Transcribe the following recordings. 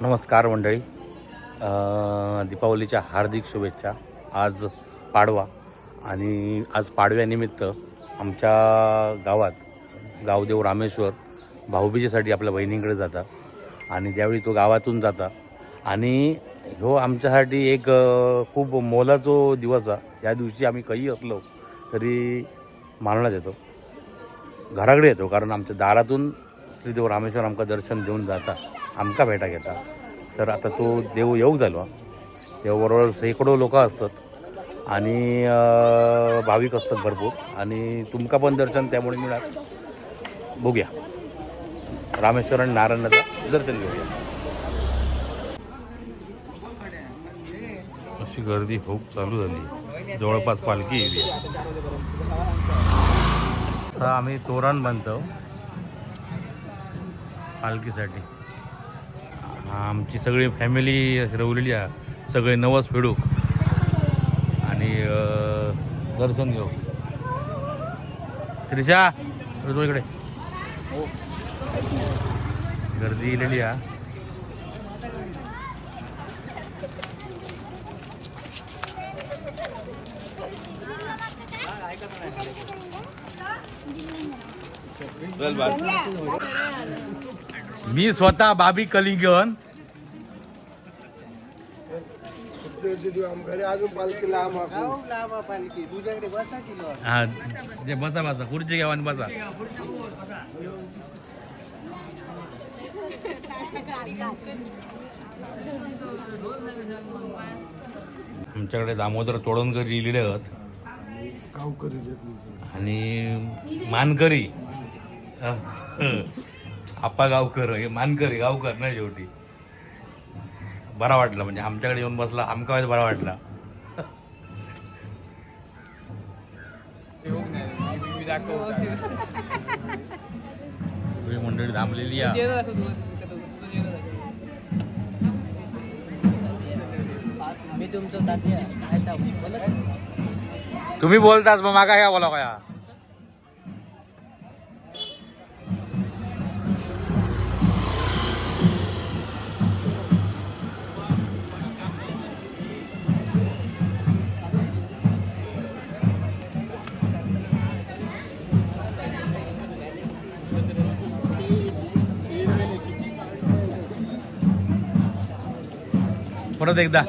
नमस्कार मंडळी. दीपावलीच्या हार्दिक शुभेच्छा. आज पाडवा आणि आज पाडव्यानिमित्त आमच्या गावात गावदेव रामेश्वर भाऊबीजेसाठी आपल्या बहिणींकडे जातात आणि त्यावेळी तो गावातून जाता आणि ह्यो आमच्यासाठी एक खूप मोलाचो दिवस आहे. या दिवशी आम्ही काही असलो तरी मानण्यात येतो. घराकडे येतो कारण आमच्या दारातून श्रीदेव रामेश्वर आमकां दर्शन देऊन जाता आमकां भेटा घेता. तर आता तो देव येऊक जालो. देवाबरोबर शेकडो लोक असतात आणि भाविक असतात भरपूर. आणि तुमका पण दर्शन त्यामुळे मिळात बघूया. रामेश्वर आणि नारायणाचं दर्शन घेऊया. अशी गर्दी खूप चालू झाली. जवळपास पालखी आम्ही तोरण बांधतो. पालखीसाठी. आमची सगळी फॅमिली रवलेली आहे. सगळे नवस फेडू आणि दर्शन घेऊ. त्रिशा तो इकडे. गर्दी इलेली आहे. मी स्वतः बाबी कलिंगन. हा जे बसा बसा खुर्ची घ्या आणि बसा. आमच्याकडे दामोदर तोडणकर लिहिलेले आहेत. आणि मानकरी. आप्पा गावकर हे मानकरी गावकर ना शेवटी. बरा वाटला म्हणजे आमच्याकडे येऊन बसला आमका बरा वाटला. मंडळी थांबलेली आहे मी तुमचं तुम्ही बोलताच मग मागा काय बोला काय परत एकदा.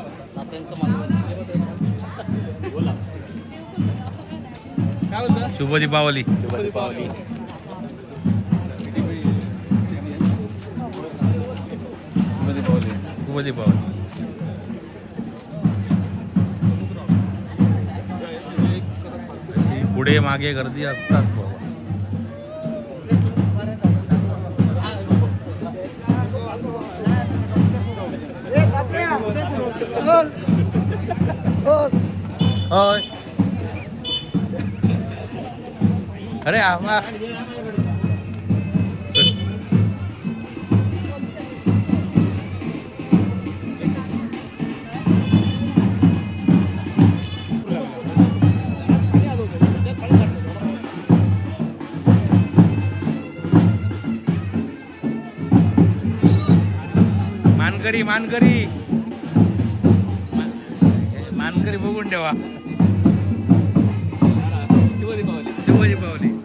शुभ दीपावली शुभ दीपावली पुढे मागे गर्दी असतात. बाबा होय अरे आम्हा मानकरी मानकरी मा- मानकरी बघून ठेवा शुभ दीपावली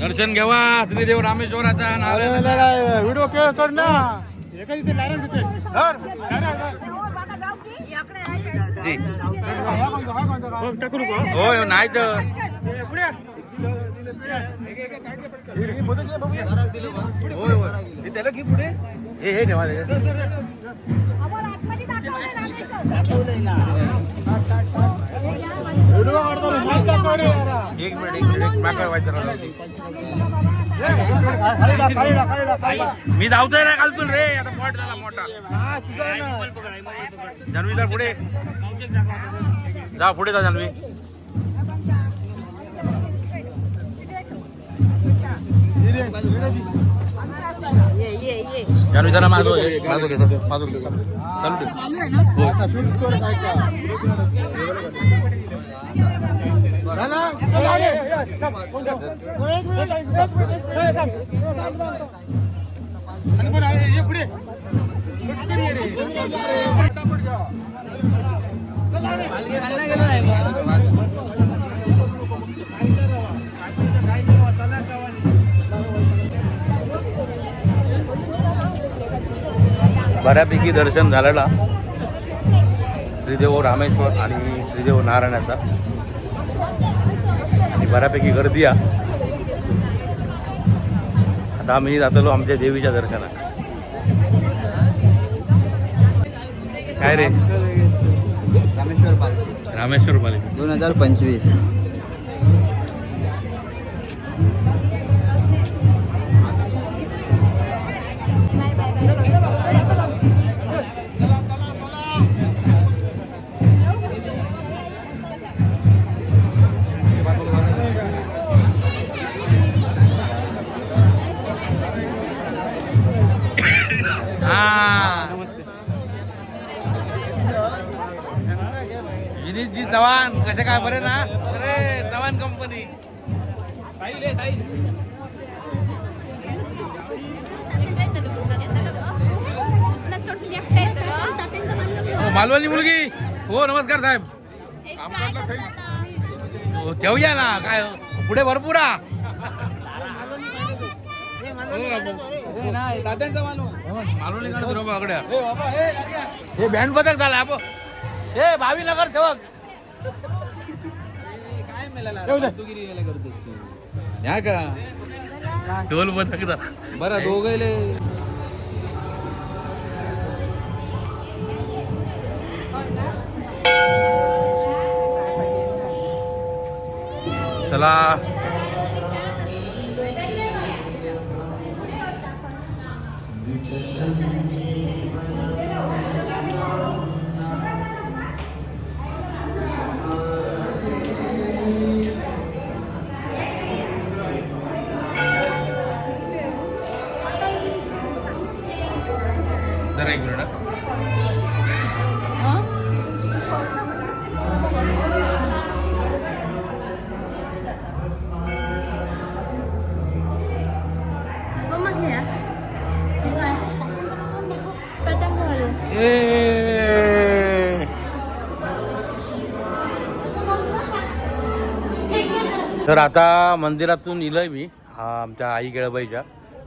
दर्शन घ्यावा त्रिदेव रामेश्वराचा व्हिडिओ केळ कर ना. धर. हो, हं. होय नाही तर. होय होय. हे त्याला की पुढे. हे हे ठेवा. एक मिनिट एक मिनिट माका व्हायचं. मी धावतोय ना खालतून रे आता पॉट झाला मोठा. जान्हवी जा पुढे. जा पुढे जा जान्हवी. जान्हवी जरा मागो मागो घे मागो घे चालू बऱ्यापैकी दर्शन झालेला. श्रीदेव रामेश्वर आणि श्रीदेव नारायणाचा. बऱ्यापैकी गर्दी आहे. आता आम्ही जातलो आमच्या देवीच्या दर्शनात काय रे? रामेश्वर पालखी. रामेश्वर पालिका दोन हजार पंचवीस. हा. विनीतजी चव्हाण कसे काय? बरे ना? अरे चव्हाण कंपनी हो, मालवणी मुलगी. हो नमस्कार साहेब. हो, ठेवूया ना. काय पुढे भरपूर. मालवणी कडे फिरव बाकडे हे बँड पथक झाला आपण हे भावी नगर सेवक. ह्या का? ढोल पथक बरं दोघले. चला. जरा तर आता मंदिरातून इलय मी आमच्या आई गेळबाईच्या.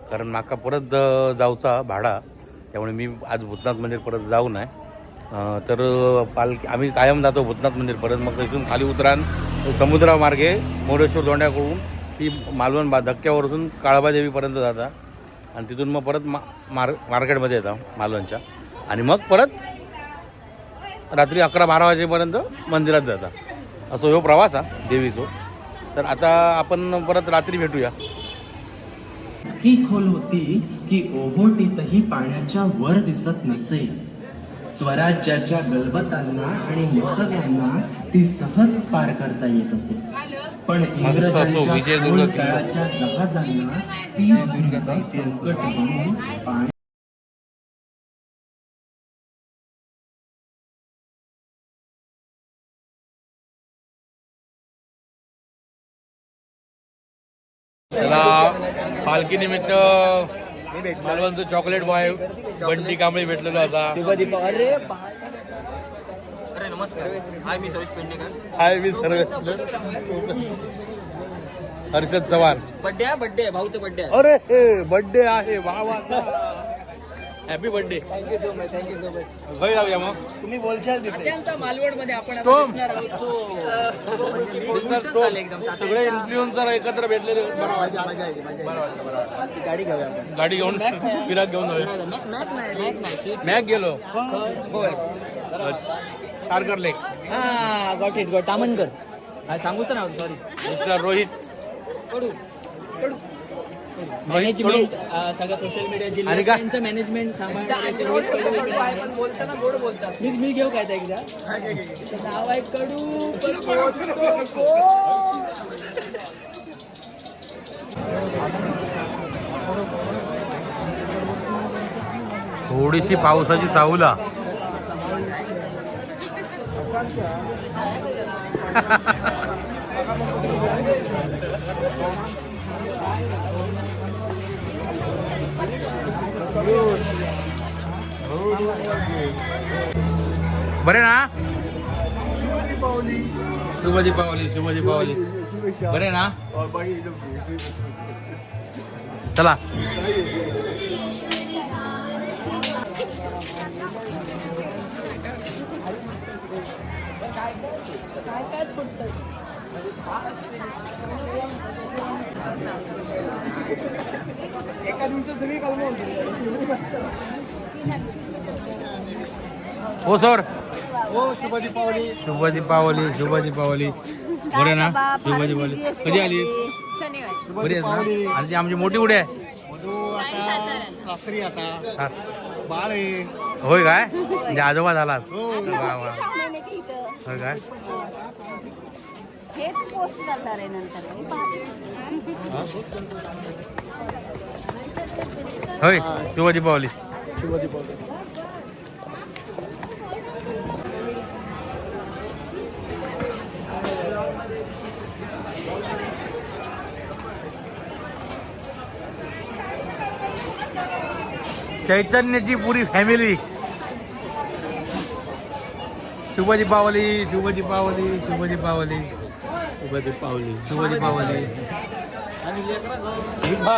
कारण माका परत जाऊचा भाडा त्यामुळे मी आज भूतनाथ मंदिर परत जाऊ नाही. तर पालखी आम्ही कायम जातो भूतनाथ मंदिर परत. मग इथून खाली उतरान समुद्रामार्गे मोरेश्वर दोंड्याकडून ती मालवण बा धक्क्यावरून काळबादेवीपर्यंत जाता. आणि तिथून मग परत मा मार मार्केटमध्ये येतात मालवणच्या. आणि मग परत रात्री अकरा बारा वाजेपर्यंत मंदिरात जातात असं ह्यो प्रवास हा देवीचो. तर आता आपण परत रात्री भेटूया. ही खोल होती की ओहोटीतही पाण्याच्या वर दिसत नसे. स्वराज्याच्या गलबतांना आणि मोसक्यांना ती सहज पार करता येत असे. पण इंग्रजांच्या जहाजांना ती दुर्गाचा संकट बनून पालखी निमित्त मालवणचं चॉकलेट बॉय बंटी कांबळे भेटलेलो आता. अरे नमस्कार. हाय मी सविश पेंडेकर. हाय मी सर्व Harshad Chavan. Birthday birthday. भाऊचे birthday अरे बर्थडे आहे. भावाचा happy birthday thank you so much thank you so much जाऊया मग. तुम्ही बोलशाल त्यांचा मालवडमध्ये आपण आता टॉम. आहोत. So, एकदम सगळे इन्फ्लुएन्सर एकत्र भेटलेले. बरं वाटलं. गाडी घेऊया आपण. गाडी घेऊन फिराक घेऊन जाऊया. मॅक मॅक नाही मॅक नाही. शी- मॅक गेलो. होय. लेक. हा गॉट इट गॉट तामनकर हा सांगूच ना सॉरी मिस्टर रोहित. कडू कडू रोहित मॅनेजमेंट सगळं सोशल मीडिया? जिल्ह्यांचं मॅनेजमेंट बोलताना गोड बोलतात. मी मी घेऊ काय एकदा? नाव आहे कडू. थोडीशी पावसाची चावला बरे ना? शुभ दीपावली शुभ दीपावली बरे ना? चला. हो सर. हो शुभ दीपावली शुभ दीपावली शुभ दीपावली बरे ना शुभ दीपावली कधी आलीस? शुभ बरी आहेस दीपावली ना आणि ती आमची मोठी कुठे आहे? सासरी आता. बाळ आहे. होय काय? म्हणजे आजोबा झालात. हो. होय काय? हेच पोस्ट करणार आहे नंतर. होय शुभ दीपावली शुभ दीपावली चैतन्याची पुरी फॅमिली शुभ दीपावली शुभ दीपावली शुभ दीपावली शुभ दीपावली शुभ दीपावली हा,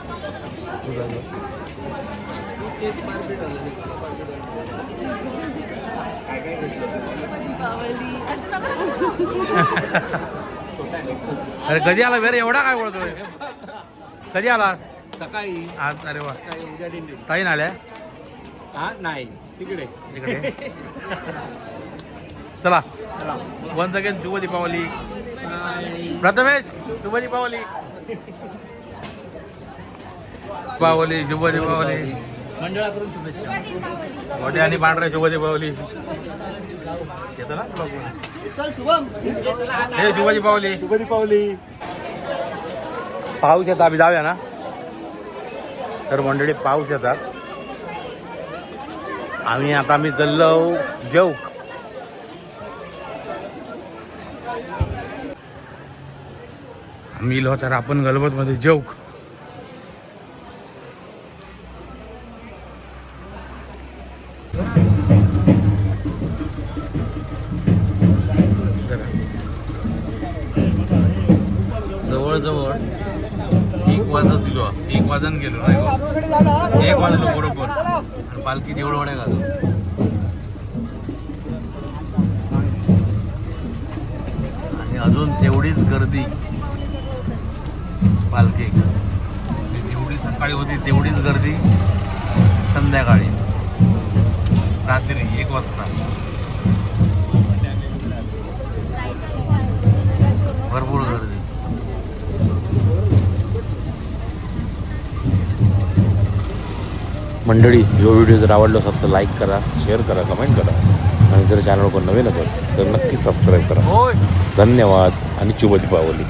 अरे कधी आला वेर? एवढा काय बोलतोय कधी आलास? सकाळी. आज? अरे वा. उद्या दिंडी. ताईन आल्या? हा? नाही. तिकडे. चला. वन सेकंड शुभ दीपावली प्रथमेश शुभ दीपावली दीपावली शुभ दीपावली मंडळाकडून शुभेच्छा. मोठे आणि पांढरे शुभ दीपावली? हे शुभ दीपावली शुभ दीपावली पाऊस येतात आम्ही जाऊया ना. तर मंडळी पाऊस येतात. आम्ही आता आम्ही चाललो जौक आम्ही इलो तर आपण गलबत मध्ये जौक वाजन गेलो नाही एक वाजलो बरोबर आणि पालखी देवळवडे घालो आणि अजून तेवढीच गर्दी. पालखी. जेवढी सकाळी होती तेवढीच गर्दी. संध्याकाळी. रात्री एक वाजता. भरपूर गर्दी. मंडळी जो व्हिडिओ जर आवडला असेल तर लाईक करा शेअर करा कमेंट करा. आणि जर चॅनल कोण नवीन असेल तर नक्कीच सबस्क्राईब करा. धन्यवाद आणि शुभ दीपावली